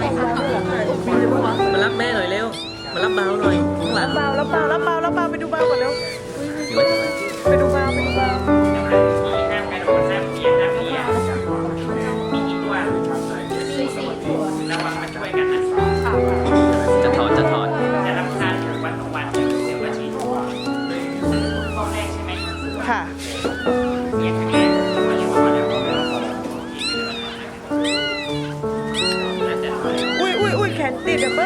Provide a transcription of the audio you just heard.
เลยค่ะมารับแม่หน่อยเร็ว มารับเบาหน่อยข้างหลังเบารับเบารับเบารับเบาไปดูเบาก่อนเร็วไปดูเบาไปดูเบาจะถอดจะถอดจะรับทานวันต่อวันหรือว่าชีพค่ะ 对吧？